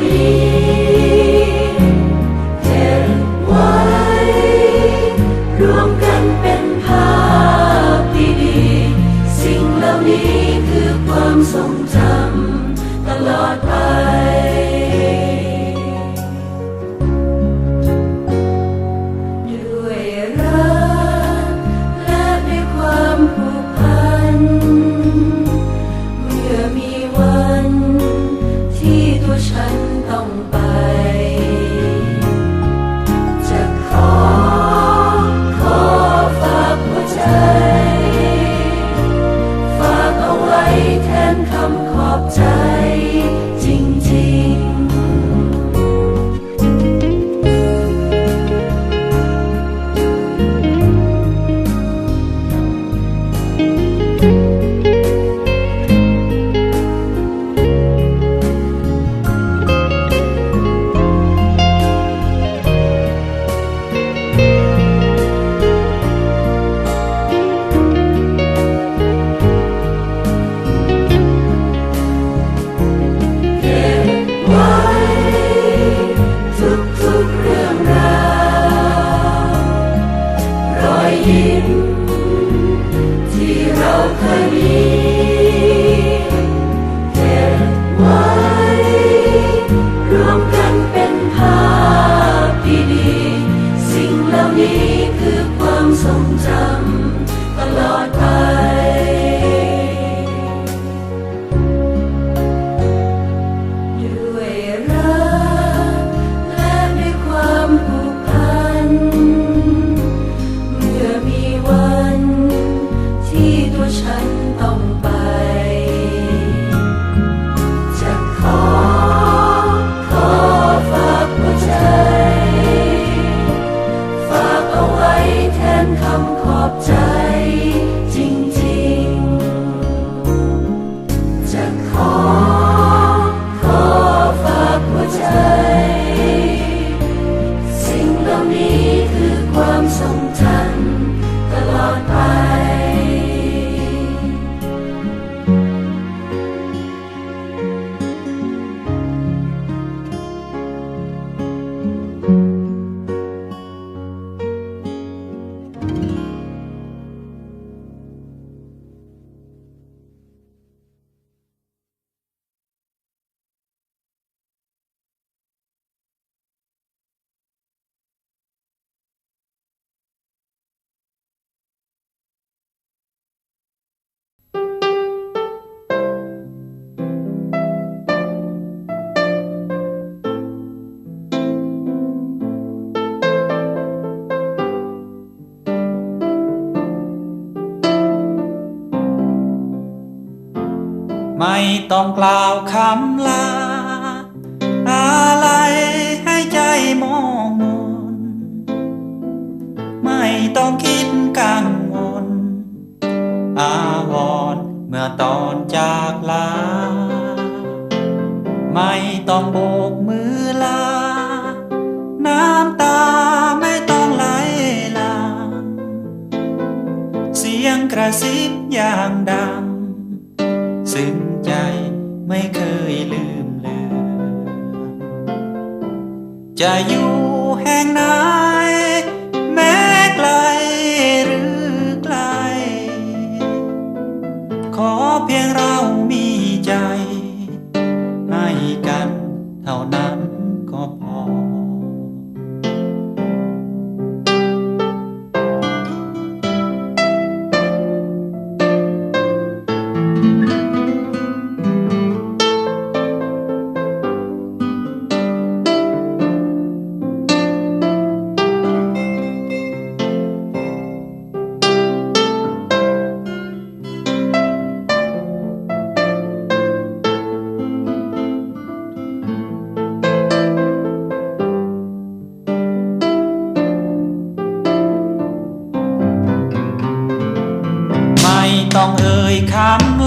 You. You. ต้องกล่าวคำลา อะไรให้ใจมองมน ไม่ต้องคิดกังวล อาวรเมื่อตอนจากลา ไม่ต้องโบกมือลา น้ำตาไม่ต้องไหลลาเสียงกระซิบอย่างดัง ไม่เคยลืมเลือนจะอยู่แห่งไหนแม้ไกลหรือไกล ขอเพียงเรา ต้องเอ่ยคำ